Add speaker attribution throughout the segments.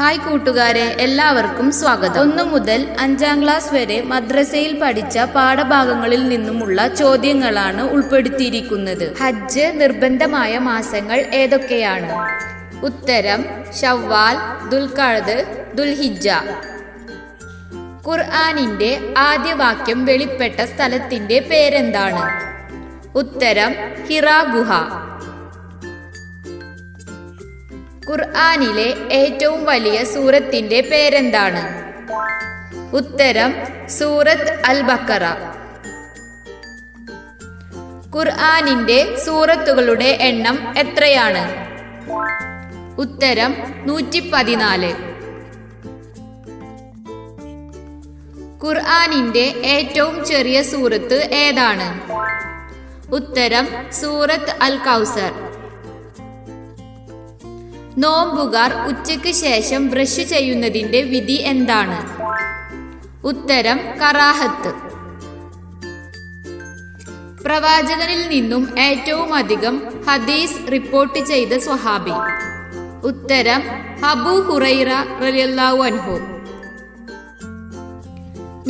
Speaker 1: Hi കൂട്ടുകാരെ എല്ലാവർക്കും സ്വാഗതം. ഒന്നു മുതൽ അഞ്ചാം ക്ലാസ് വരെ മദ്രസയിൽ പഠിച്ച പാഠഭാഗങ്ങളിൽ നിന്നുമുള്ള ചോദ്യങ്ങളാണ് ഉൾപ്പെടുത്തിയിരിക്കുന്നത്. ഹജ്ജ് നിർബന്ധമായ മാസങ്ങൾ ഏതൊക്കെയാണ്? ഉത്തരം ഷവ്വാൽ ദുൽഖഅദ് ദുൽഹിജ ഖുർആാനിന്റെ ആദ്യ വാക്യം വെളിപ്പെട്ട സ്ഥലത്തിന്റെ പേരെന്താണ്? ഉത്തരം ഹിറാ ഗുഹ ഖുർആനിലെ ഏറ്റവും വലിയ സൂറത്തിന്റെ പേരെന്താണ്? ഉത്തരം സൂറത്ത് അൽ ബക്കറ ഖുർആാനിന്റെ സൂറത്തുകളുടെ എണ്ണം എത്രയാണ്? ഉത്തരം നൂറ്റി പതിനാല് ഖുർആാനിന്റെ ഏറ്റവും ചെറിയ സൂറത്ത് ഏതാണ്? ഉത്തരം സൂറത്ത് അൽ കൗസർ നോമ്പുകാർ ഉച്ചയ്ക്ക് ശേഷം ബ്രഷ് ചെയ്യുന്നതിന്റെ വിധി എന്താണ്? ഉത്തരം കറാഹത്ത്. പ്രവാചകനിൽ നിന്നും ഏറ്റവും അധികം ഹദീസ് റിപ്പോർട്ട് ചെയ്ത സ്വഹാബി. ഉത്തരം അബു ഹുറൈറ റളിയല്ലാഹു അൻഹു.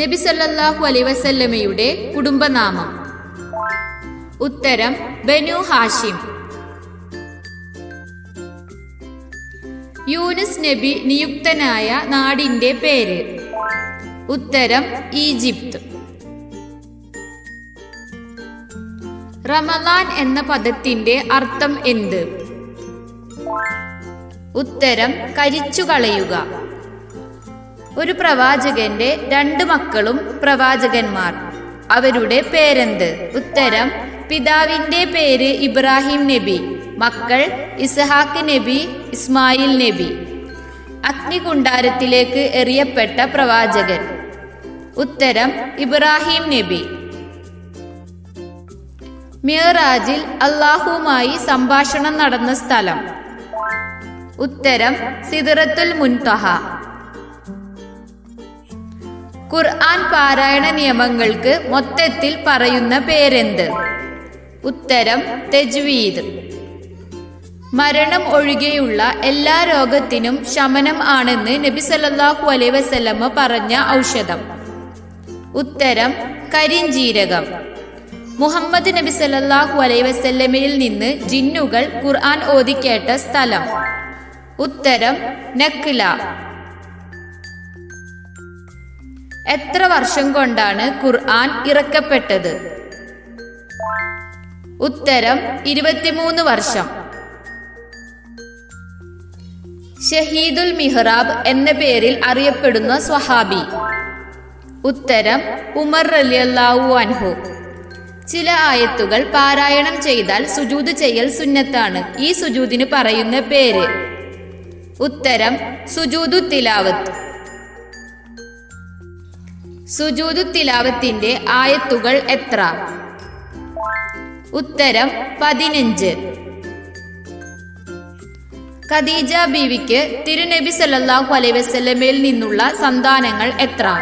Speaker 1: നബി സല്ലല്ലാഹു അലൈഹി വസല്ലമയുടെ കുടുംബനാമം. ഉത്തരം ബനു ഹാഷിം. യൂനുസ് നബി നിയുക്തനായ നാടിന്റെ പേര്. ഉത്തരം ഈജിപ്ത്. റമദാൻ എന്ന പദത്തിന്റെ അർത്ഥം എന്ത്? ഉത്തരം കരിച്ചു കളയുക ഒരു പ്രവാചകന്റെ രണ്ട് മക്കളും പ്രവാചകന്മാർ. അവരുടെ പേരെന്ത്? ഉത്തരം പിതാവിന്റെ പേര് ഇബ്രാഹിം നബി. മക്കൾ ഇസ്ഹാക്ക് നബി ഇസ്മായിൽ നബി. അഗ്നികുണ്ടാരത്തിലേക്ക് എറിയപ്പെട്ട പ്രവാചകൻ. ഉത്തരം ഇബ്രാഹിം നബി. മിയറാജിൽ അള്ളാഹുവുമായി സംഭാഷണം നടന്ന സ്ഥലം. ഉത്തരം സിദറത്തുൽ മുൻതഹ. ഖുർആൻ പാരായണ നിയമങ്ങൾക്ക് മൊത്തത്തിൽ പറയുന്ന പേരെന്ത്? ഉത്തരം തെജ്വീദ്. മരണം ഒഴികെയുള്ള എല്ലാ രോഗത്തിനും ശമനം ആണെന്ന് നബി സല്ലാഹു അലൈ വസല്ലമ്മ പറഞ്ഞ ഔഷധം. ഉത്തരം കരിഞ്ജീരകം മുഹമ്മദ് നബി സല്ലാഹു അലൈ വസല്ലമയിൽ നിന്ന് ജിന്നുകൾ ഖുർആൻ ഓതിക്കേട്ട സ്ഥലം. ഉത്തരം നക്കില എത്ര വർഷം കൊണ്ടാണ് ഖുർആൻ ഇറക്കപ്പെട്ടത്? ഉത്തരം ഇരുപത്തിമൂന്ന് വർഷം. ഷഹീദുൽ മിഹ്റാബ് എന്ന പേരിൽ അറിയപ്പെടുന്ന സ്വഹാബി. ഉത്തരം ഉമർ റലിയല്ലാഹു അൻഹു. ചില ആയത്തുകൾ പാരായണം ചെയ്താൽ സുജൂദ് ചെയ്യൽ സുന്നത്താണ്. ഈ സുജൂദിന് പറയുന്ന പേര്. ഉത്തരം സുജൂദു തിലാവത്ത്. സുജൂദു തിലാവത്തിന്റെ ആയത്തുകൾ എത്ര? ഉത്തരം പതിനഞ്ച്. ഖദീജ ബീവിക്ക് തിരുനബി സല്ലാഹു അലൈഹി വസല്ലമയിൽ നിന്നുള്ള സന്താനങ്ങൾ എത്ര?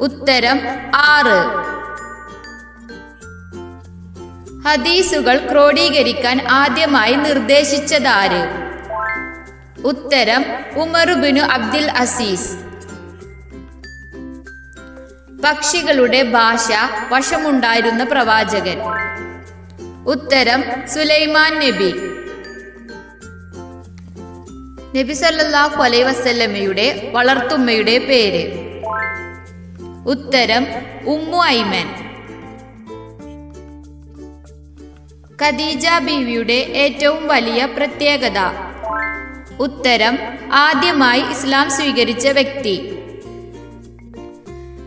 Speaker 1: ഉത്തരം ആറ്. ഹദീസുകൾ ക്രോഡീകരിക്കാൻ ആദ്യമായി നിർദ്ദേശിച്ചതാര്? ഉത്തരം ഉമറുബിനു അബ്ദുൽ അസീസ്. പക്ഷികളുടെ ഭാഷ വശമുണ്ടായിരുന്ന പ്രവാചകൻ. ഉത്തരം സുലൈമാൻ നബി. നബി അലൈ അലൈഹി വസല്ലമയുടെ വളർത്തുമ്മയുടെ പേര്. ഉത്തരം ഉമ്മു ഐമൻ. ഖദീജ ബീവിയുടെ ഏറ്റവും വലിയ പ്രത്യേകത. ഉത്തരം ആദ്യമായി ഇസ്ലാം സ്വീകരിച്ച വ്യക്തി.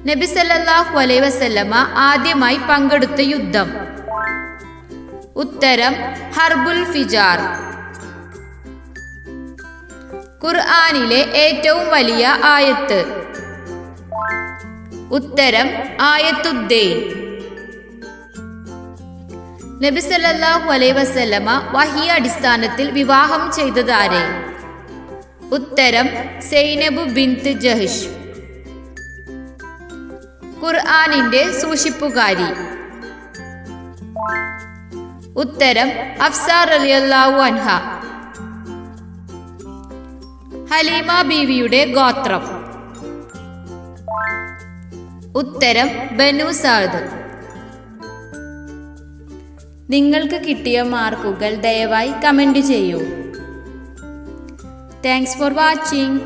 Speaker 1: നബി സല്ലല്ലാഹു അലൈഹി വസല്ലമ ആദ്യമായി പങ്കെടുത്ത യുദ്ധം. ഉത്തരം ഹർബുൽ ഫിജാർ. ഖുർആനിലെ ഏറ്റവും വലിയ ആയത്ത്. ഉത്തരം ആയത്തുദ്ദേ നബി സല്ലല്ലാഹു അലൈഹി വസല്ലമ വഹിയ അടിസ്ഥാനത്തിൽ വിവാഹം ചെയ്തതാരെ ഉത്തരം സൈനബു ബിന്ത് ജഹിഷ്. ഖുർആാനിന്റെ സൂക്ഷിപ്പുകാരി. ഉത്തരം അഫ്സാർ അലിയല്ലാഹു അൻഹ. ഹലീമ ബീവിയുടെ ഗോത്രം. ഉത്തരം ബനു സാദ്. നിങ്ങൾക്ക് കിട്ടിയ മാർക്കുകൾ ദയവായി കമന്റ് ചെയ്യൂ. Thanks for watching